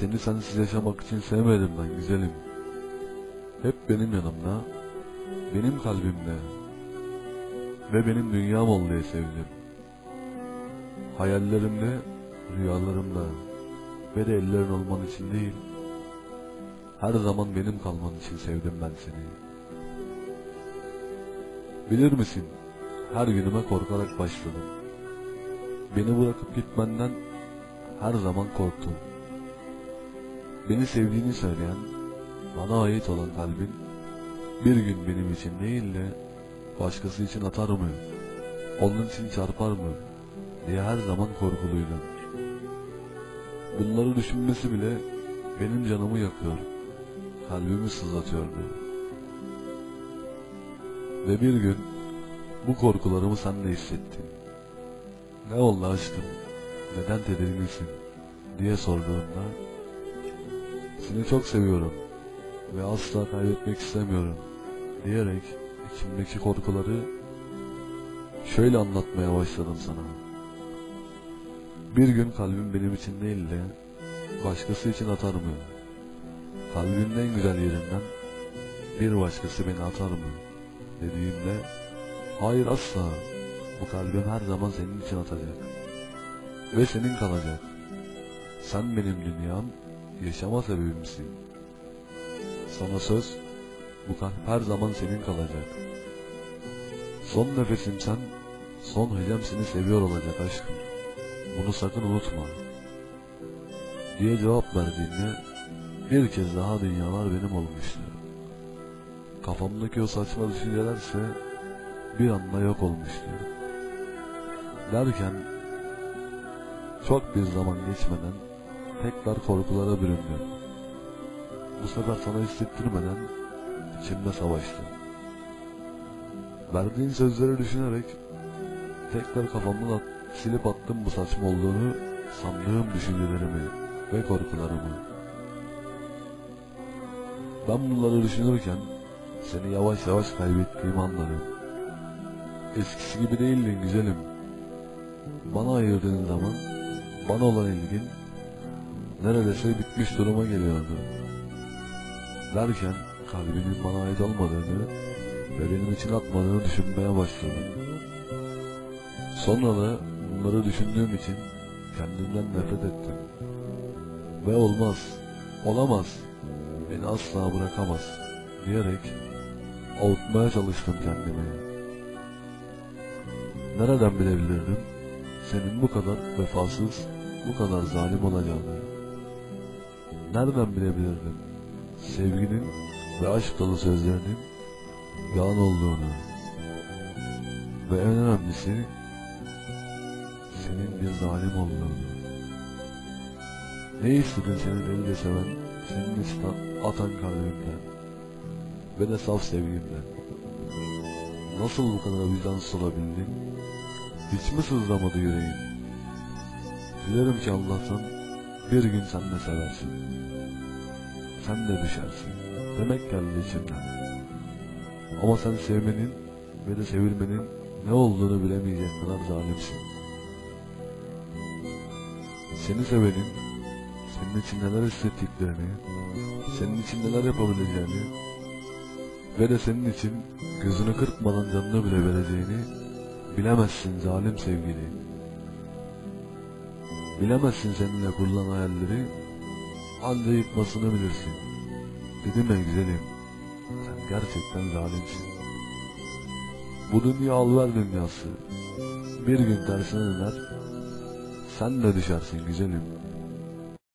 Seni sensiz yaşamak için sevmedim ben güzelim. Hep benim yanımda, benim kalbimde ve benim dünyam ol diye sevdim. Hayallerimde, rüyalarımda ve de ellerin olman için değil, her zaman benim kalman için sevdim ben seni. Bilir misin, her günüme korkarak başladım. Beni bırakıp gitmenden her zaman korktum. Beni sevdiğini söyleyen, bana ait olan kalbin, bir gün benim için değil de başkası için atar mı, onun için çarpar mı diye her zaman korkuluydum. Bunları düşünmesi bile benim canımı yakıyor, kalbimi sızlatıyordu. Ve bir gün bu korkularımı sen de hissettin. Ne oldu aşkım, neden tedirginsin diye sorduğunda seni çok seviyorum ve asla kaybetmek istemiyorum diyerek içimdeki korkuları şöyle anlatmaya başladım sana. Bir gün kalbim benim için değil de başkası için atar mı? Kalbimin en güzel yerinden bir başkası beni atar mı? Dediğimde hayır asla bu kalbim her zaman senin için atacak ve senin kalacak. Sen benim dünyam, yaşama sebebimsin. Sana söz, bu kalp her zaman senin kalacak. Son nefesim sen, son hecem seni seviyor olacak aşkım. Bunu sakın unutma. Diye cevap verdiğinde bir kez daha dünyalar benim olmuştu. Kafamdaki o saçma düşüncelerse bir anda yok olmuştu. Derken çok bir zaman geçmeden tekrar korkulara büründüm. Bu sefer sana hissettirmeden içimde savaştı. Verdiğin sözleri düşünerek tekrar kafamdan at, silip attım bu saçma olduğunu sandığım düşüncelerimi ve korkularımı. Ben bunları düşünürken seni yavaş yavaş kaybettiğimi anladım. Eskisi gibi değildin güzelim. Bana ayırdığın zaman bana olan ilgin neredeyse bitmiş duruma geliyordu. Derken kalbinin bana ait olmadığını ve benim için atmadığını düşünmeye başladım. Sonra da bunları düşündüğüm için kendimden nefret ettim. Ve olmaz, olamaz, beni asla bırakamaz diyerek avutmaya çalıştım kendimi. Nereden bilebilirdim senin bu kadar vefasız, bu kadar zalim olacağını? Nereden bilebilirdim sevginin ve aşk dolu sözlerinin yalan olduğunu? Ve en önemlisi senin bir zalim olduğunu. Ne istedin seni delice seven, senin istan atan kalbimden ve de saf sevgimden. Nasıl bu kadar vicdansız olabildin? Hiç mi sızlamadı yüreğin? Dilerim ki Allah'tan bir gün sen de seversin. Sen de düşersin. Demek geldi içimden. Ama sen sevmenin ve de sevilmenin ne olduğunu bilemeyecek kadar zalimsin. Seni sevenin, senin için neler hissettiklerini, senin için neler yapabileceğini ve de senin için gözünü kırpmadan canını bile vereceğini bilemezsin zalim sevgili. Bilemezsin seninle kurulan hayalleri, anca yıkmasını bilirsin. Dedim ya güzelim, sen gerçekten zalimsin. Bu dünya alver dünyası. Bir gün tersine döner, sen de düşersin güzelim.